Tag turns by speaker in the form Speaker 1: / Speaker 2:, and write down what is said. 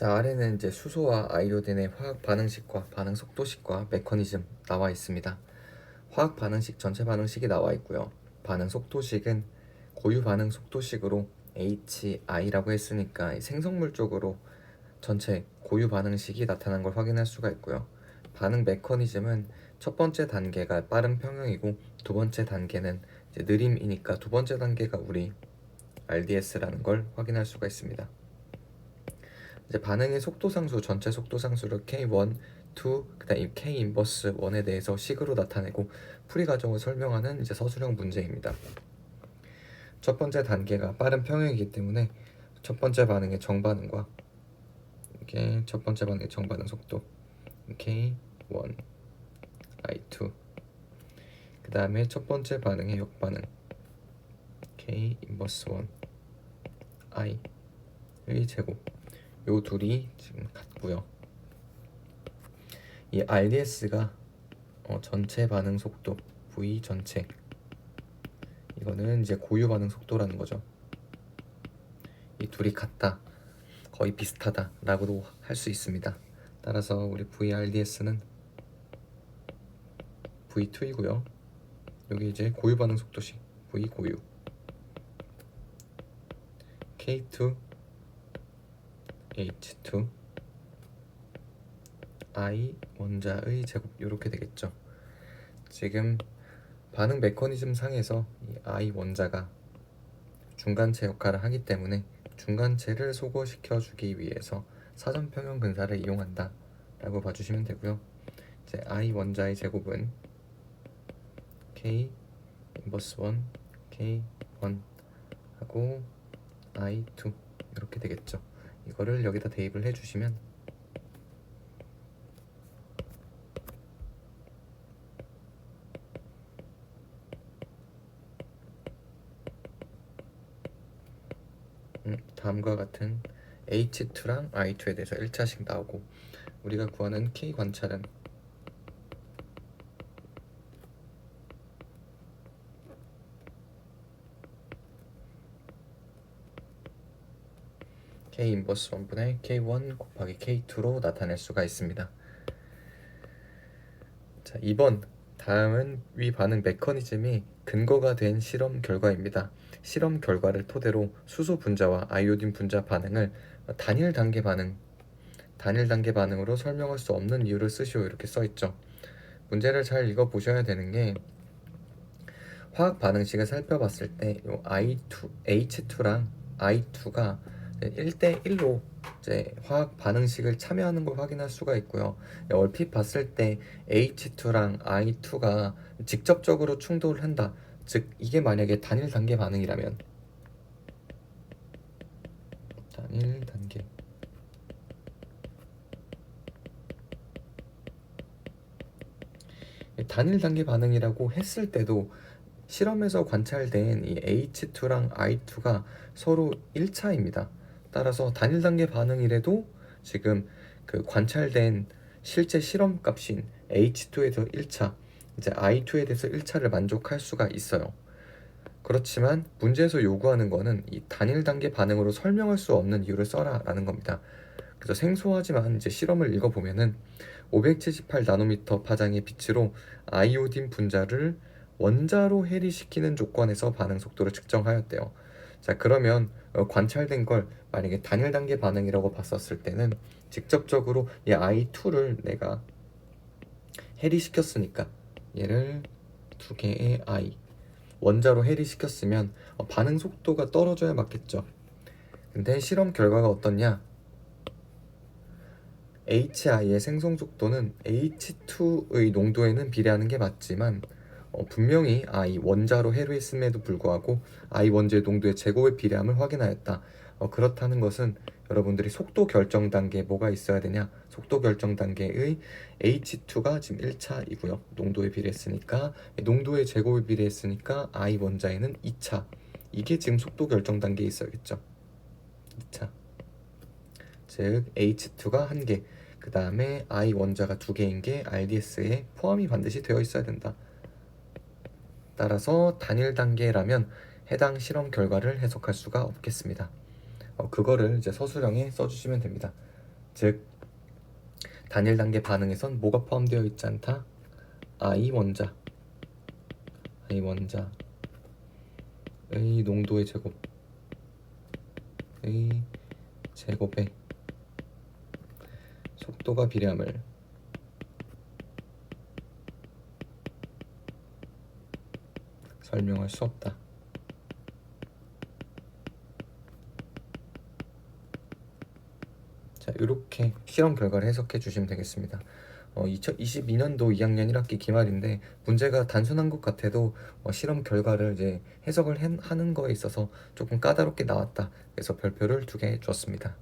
Speaker 1: 자, 아래는 이제 수소와 아이오딘의 화학 반응식과 반응 속도식과 메커니즘 나와 있습니다. 화학 반응식 전체 반응식이 나와 있고요. 반응 속도식은 고유 반응 속도식으로 HI라고 했으니까 이 생성물 쪽으로 전체 고유 반응식이 나타난 걸 확인할 수가 있고요. 반응 메커니즘은 첫 번째 단계가 빠른 평형이고 두 번째 단계는 느림이니까 두 번째 단계가 우리 RDS라는 걸 확인할 수가 있습니다. 이제 반응의 속도 상수 전체 속도 상수를 K1, 2, 그다음 K 인버스 1에 대해서 식으로 나타내고 풀이 과정을 설명하는 이제 서술형 문제입니다. 첫 번째 단계가 빠른 평형이기 때문에 첫 번째 반응의 정반응과 이게 첫 번째 반응의 정반응 속도 K1, I2 그 다음에 첫 번째 반응의 역반응 K 인버스 1 I의 제곱 요 둘이 지금 같고요. 이 RDS가 어, 전체 반응 속도 V 전체 이거는 이제 고유 반응 속도라는 거죠. 이 둘이 같다, 거의 비슷하다라고도 할 수 있습니다. 따라서 우리 VRDS는 V2이고요. 여기 이제 고유 반응 속도식 V 고유 K2 H2 I 원자의 제곱 이렇게 되겠죠. 지금 반응 메커니즘 상에서 이 I 원자가 중간체 역할을 하기 때문에 중간체를 소거시켜 주기 위해서 사전 평형 근사를 이용한다 라고 봐주시면 되고요. 이제 I 원자의 제곱은 K 인버스 1 K1 하고 I2 이렇게 되겠죠. 이거를 여기다 대입을 해주시면 음, 다음과 같은 H2랑 I2에 대해서 1차씩 나오고 우리가 구하는 K 관찰은 K 인버스 1분의 K1 곱하기 K2로 나타낼 수가 있습니다. 자, 2번 다음은 위 반응 메커니즘이 근거가 된 실험 결과입니다. 실험 결과를 토대로 수소 분자와 아이오딘 분자 반응을 단일 단계 반응, 단일 단계 반응으로 설명할 수 없는 이유를 쓰시오 이렇게 써 있죠. 문제를 잘 읽어 보셔야 되는 게 화학 반응식을 살펴봤을 때요 I2, H2랑 I2가 1대 1로 이제 화학 반응식을 참여하는 걸 확인할 수가 있고요. 얼핏 봤을 때 H2랑 I2가 직접적으로 충돌을 한다. 즉 이게 만약에 단일 단계 반응이라면 단일 단계 단일 단계 반응이라고 했을 때도 실험에서 관찰된 이 H2랑 I2가 서로 1차입니다. 따라서 단일 단계 반응이라도 지금 그 관찰된 실제 실험 값인 H2에서 1차, 이제 I2에 대해서 1차를 만족할 수가 있어요. 그렇지만 문제에서 요구하는 거는 이 단일 단계 반응으로 설명할 수 없는 이유를 써라라는 겁니다. 그래서 생소하지만 이제 실험을 읽어보면은 578 나노미터 파장의 빛으로 아이오딘 분자를 원자로 해리시키는 조건에서 반응 속도를 측정하였대요. 자 그러면 어, 관찰된 걸 만약에 단일 단계 반응이라고 봤었을 때는 직접적으로 이 I2를 내가 해리시켰으니까 얘를 두 개의 I 원자로 해리시켰으면 어, 반응 속도가 떨어져야 맞겠죠. 근데 실험 결과가 어떻냐? HI의 생성 속도는 H2의 농도에는 비례하는 게 맞지만 어, 분명히 I 원자로 해로했음에도 불구하고 I 원자의 농도의 제곱의 비례함을 확인하였다. 어, 그렇다는 것은 여러분들이 속도 결정 단계에 뭐가 있어야 되냐? 속도 결정 단계의 H2가 지금 1차이고요. 농도에 비례했으니까 농도의 제곱에 비례했으니까 I 원자에는 2차. 이게 지금 속도 결정 단계에 있어야겠죠. 2차. 즉 H2가 한 개. 그 다음에 I 원자가 두 개인 게 RDS에 포함이 반드시 되어 있어야 된다. 따라서 단일 단계라면 해당 실험 결과를 해석할 수가 없겠습니다. 어, 그거를 이제 서술형에 써주시면 됩니다. 즉 단일 단계 반응에선 뭐가 포함되어 있지 않다? I 원자 I 원자의 농도의 제곱 의 제곱에 속도가 비례함을 설명할 수 없다. 자, 이렇게 실험 결과를 해석해 주시면 되겠습니다. 어, 2022년도 2학년 1학기 기말인데 문제가 단순한 것 같아도 어, 실험 결과를 이제 해석을 한- 하는 거에 있어서 조금 까다롭게 나왔다. 그래서 별표를 두 개 줬습니다.